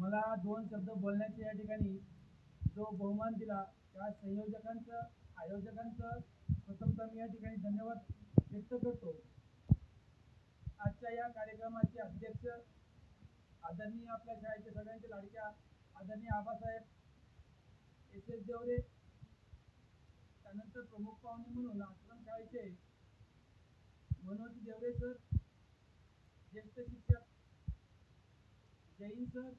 मला दोन शब्द बोलण्याचे या ठिकाणी जो बहुमान दिला त्या संयोजकांचं आयोजकांचं प्रथमतः मी या ठिकाणी धन्यवाद व्यक्त करतो. आजच्या या कार्यक्रमाचे अध्यक्ष आदरणीय आपल्या शाळेच्या सगळ्यांच्या लाडक्या आदरणीय आबासाहेब एस एस देवरे त्यानंतर प्रमुख पाहुणे म्हणून आश्रम शाळेचे मनोज देवरे सर ज्येष्ठ शिक्षक जैन सर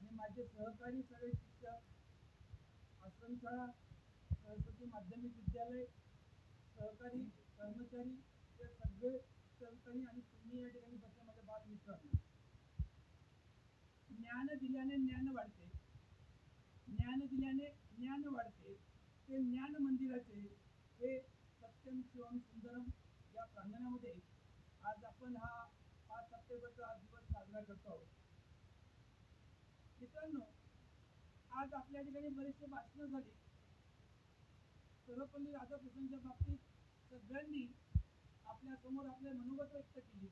आणि माझे सहकारी सगळे शिक्षक आश्रमशाळा सरस्वती माध्यमिक विद्यालय सहकारी कर्मचारी हे सगळे सहकारी आणि तुम्ही या ठिकाणी बसल्या माझ्या बाल मित्र ज्ञान दिल्याने ज्ञान वाढते. ज्ञान दिल्याने ज्ञान वाढते. ते ज्ञान मंदिराचे हे सत्यम शिवम सुंदरम या प्रांगणामध्ये. आज आपण हा पाच सप्टेंबरचा दिवस साजरा करतो आहोत. मित्रांनो आज आपल्या ठिकाणी बरेचसे भाषणं झाली. सर्वपल्ली राधाकृष्णांच्या बाबतीत सगळ्यांनी आपल्यासमोर आपले मनोगत व्यक्त केली.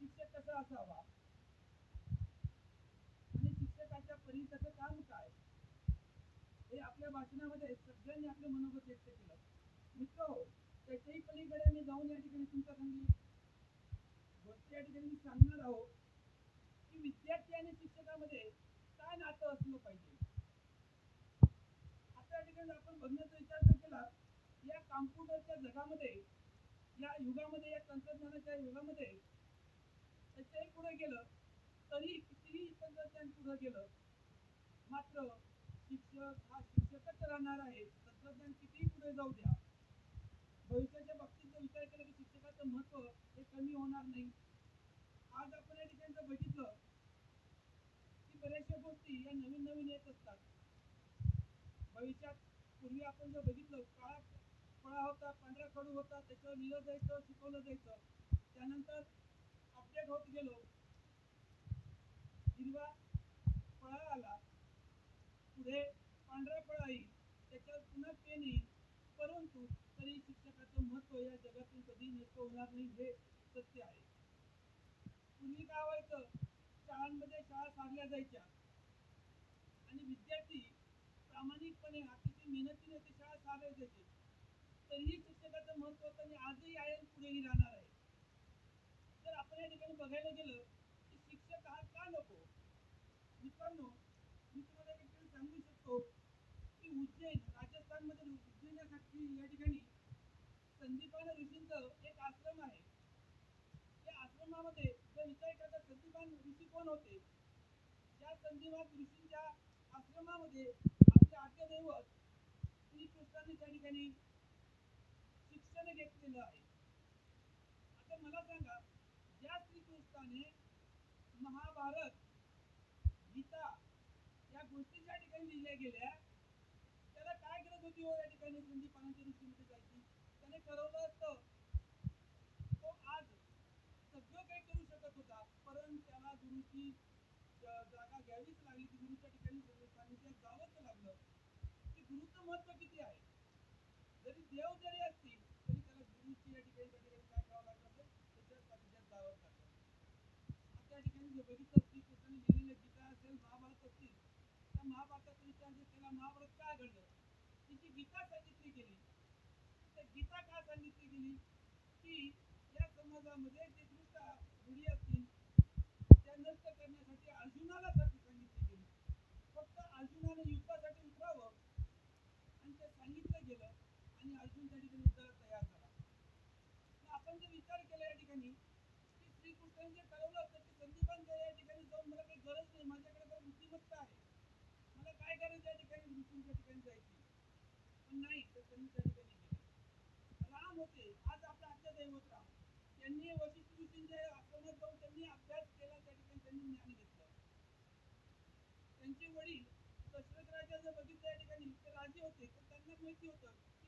शिक्षक कसा असावा? आणि शिक्षकाच्या परीचं काम काय? हे आपल्या भाषणामध्ये सगळ्यांनी आपले मनोगत व्यक्त केलं. मित्र हो त्याच्याही पलीकडे मी जाऊन या ठिकाणी तुमच्या सांगली गोष्टी या ठिकाणी मी सांगणार आहोत की विद्यार्थी आणि शिक्षकामध्ये काय नातं असलं पाहिजे? आता या ठिकाणी आपण बघण्याचा विचार जर केला या कॉम्प्युटरच्या जगामध्ये या युगामध्ये या तंत्रज्ञानाच्या युगामध्ये त्याच्याही पुढे गेलं तरी कितीही तंत्रज्ञान पुढे गेलं मात्र शिक्षक हा शिक्षकच राहणार आहे. तंत्रज्ञान कितीही पुढे जाऊ द्या भविष्याच्या बाबतीत जर विचार केला की शिक्षकाचं महत्त्व हे कमी होणार नाही. आज आपण या ठिकाणी जर बघितलं की बऱ्याचशा गोष्टी या नवीन असतात. भविष्यात पूर्वी आपण जर बघितलं काळा फळा होता पांढरा खडू होता त्याच्यावर लिहिलं जायचं शिकवलं जायचं. त्यानंतर अपडेट होत गेलो. हिरवा फळा आला. पुढे पांढरा फळा येईल. त्याच्यावर पुन्हा पेन येईल. परंतु तरी शिक्षकाचं महत्त्व या जगातून कधी नष्ट होणार नाही हे सत्य आहे. पूर्वी काय व्हायचं? शाळांमध्ये शाळा सारल्या जायच्या. आणि विद्यार्थी प्रामाणिकपणे अतिशय मेहनतीने ते शाळा सारल्या देते तरीही शिक्षकाचं महत्त्व त्यांनी आजही आहे आणि पुढेही राहणार आहे. जर आपण या ठिकाणी बघायला गेलं की शिक्षक हा का नको? मित्रांनो मी तुम्हाला एक ठिकाणी सांगू शकतो की उज्जैन राजस्थानमध्ये उज्जैनासाठी या ठिकाणी संदीपान ऋषींचं एक आश्रम आहे. या आश्रमामध्ये जर विचार करता संदीपान ऋषी कोण होते? त्या संदीपान ऋषींच्या आश्रमामध्ये आपले आद्य दैवत श्रीकृष्णाने त्या ठिकाणी शिक्षण घेतलेलं आहे. आता मला सांगा ज्या श्रीकृष्णाने महाभारत गीता या गोष्टी ज्या ठिकाणी लिहिल्या गेल्या त्याला काय गरज होती हो या ठिकाणी? म्हणजे संदीपानाच्या ऋषीमध्ये जायची. त्याने ठरवलं असतं तो आज सगळं काही करू शकत होता परंतु त्याला गुरुची ज- जागा घ्यावीच लागली की गुरुच्या ठिकाणी सगळं सानिध्यात जावंच लागलं की गुरुचं महत्त्व किती आहे? जरी देव जरी असतील तरी त्याला गुरुची या ठिकाणी त्या ठिकाणी काय करावं लागलं तर त्याच्या सानिध्यात जावं लागलं त्या ठिकाणी जर बघितलं लिहिलेलं गीता असेल महाभारत असतील त्या महाभारताचा विचार जर केला महाभारत काय घडलं? तिची गीता सांगितली गेली. तर गीता का सांगितली गेली? की या समाजामध्ये जे दृष्ट रूढी असतील त्या नष्ट करण्यासाठी अर्जुनाला साठी सांगितली गेली फक्त अर्जुनाने युद्धासाठी उतरावं आणि ते सांगितलं गेलं आणि अर्जुन त्या ठिकाणी युद्धाला तयार झाला आपण जर विचार केला या ठिकाणी की श्रीकृष्णाने जे ठरवलं होतं की संदीपान जर या ठिकाणी जाऊन मला काही गरज नाही माझ्याकडे तर बुद्धिमत्ता आहे मला काय गरज या ठिकाणी ऋषींच्या ठिकाणी जायची? पण नाही तर त्यांनी त्या ठिकाणी गेले. राम होते आज आपला आजच्या दैवत राम. त्यांनी वशिष्ठ ऋषींच्या आश्रमात जाऊन त्यांनी अभ्यास केला त्या ठिकाणी त्यांनी ज्ञान घेतलं. त्यांचे वडील दशरथ राजा जर बघितलं या ठिकाणी ते राजे होते तर त्यांना माहिती होतं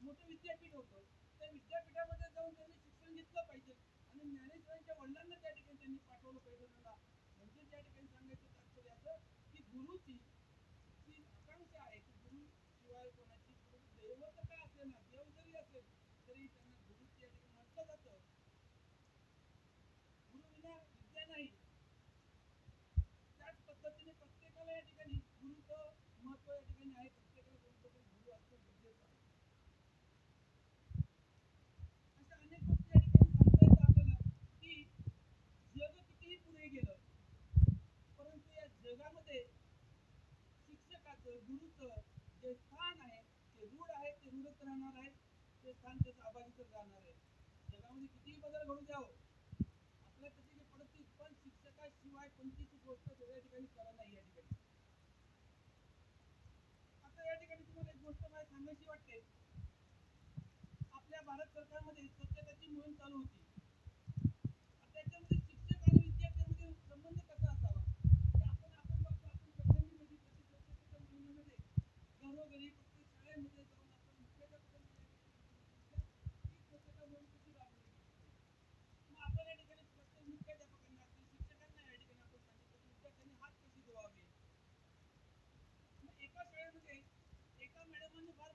मोठं विद्यापीठ होतं. त्या विद्यापीठामध्ये जाऊन त्यांनी शिक्षण घेतलं पाहिजे. आणि ज्ञानेश्वरांच्या वडिलांना त्या ठिकाणी त्यांनी पाठवलं पाहिजे मला म्हणजे त्या ठिकाणी सांगायचं तात्पर्य असं की गुरुची जी आकांक्षा आहे की गुरु शिवाय कोणा राहणार आहे ते स्थान त्याचं अबाधितच राहणार आहे. जगामध्ये कितीही बदल घडू द्यावं हो. आपल्या प्रतिके पडतील पण शिक्षकाशिवाय कोणतीच गोष्ट वेगळ्या ठिकाणी करा नाही या ठिकाणी. आता या ठिकाणी तुम्हाला एक गोष्ट मला सांगायची वाटते. आपल्या भारत सरकारमध्ये स्वच्छताची मोहीम चालू होती.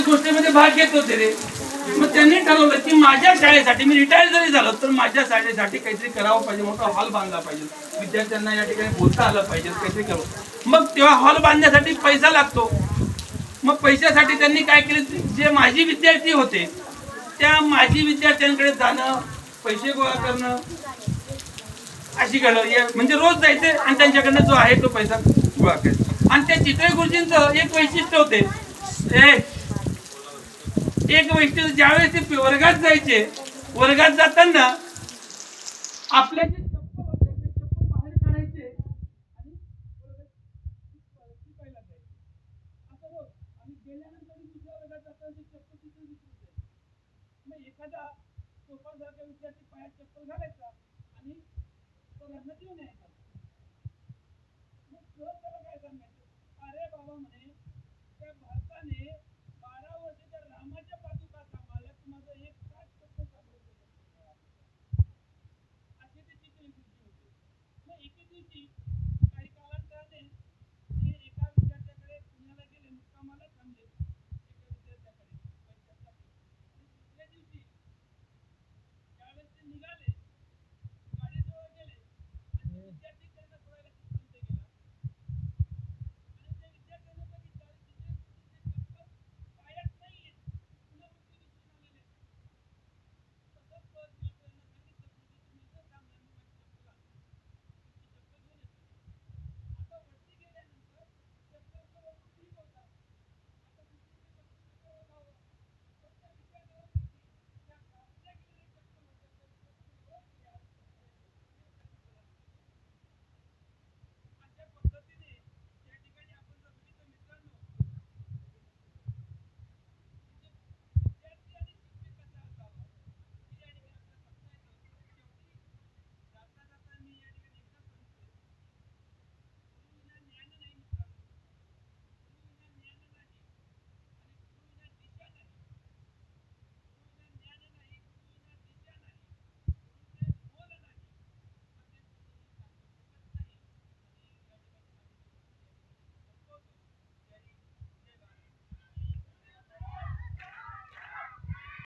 गोष्टीमध्ये भाग घेत होते रे. मग त्यांनी ठरवलं की माझ्या शाळेसाठी मी रिटायर जरी झालो तर माझ्या शाळेसाठी काहीतरी करावं पाहिजे मोठा हॉल बांधला पाहिजे. विद्यार्थ्यांना या ठिकाणी बोलता आलं पाहिजे काहीतरी करू मग तेव्हा हॉल बांधण्यासाठी पैसा लागतो. मग पैशासाठी त्यांनी काय केले जे माजी विद्यार्थी होते त्या माजी विद्यार्थ्यांकडे जाणं पैसे गोळा करणं अशी घडलं. म्हणजे रोज जायचे आणि त्यांच्याकडनं जो आहे तो पैसा गोळा करायचा. आणि त्या चित्रे गुरुजींचं एक वैशिष्ट्य होते. एक वैशिष्ट्य ज्यावेळेस ते वर्गात जायचे वर्गात जाताना आपल्या जे चप्पल होते ते चप्पल बाहेर काढायचे आणि वर्गात जायचे. असं रोज आणि गेल्यानंतर दुसऱ्या वर्गात जाताना ते चप्पल तिथे विसरून जायचे. मग एखादा सोपासारखा विद्यार्थी पायात चप्पल घालायचा आणि सरांना देऊन यायचा मग सर त्याला काय सांगायचं अरे बाबा म्हणे त्या भारताने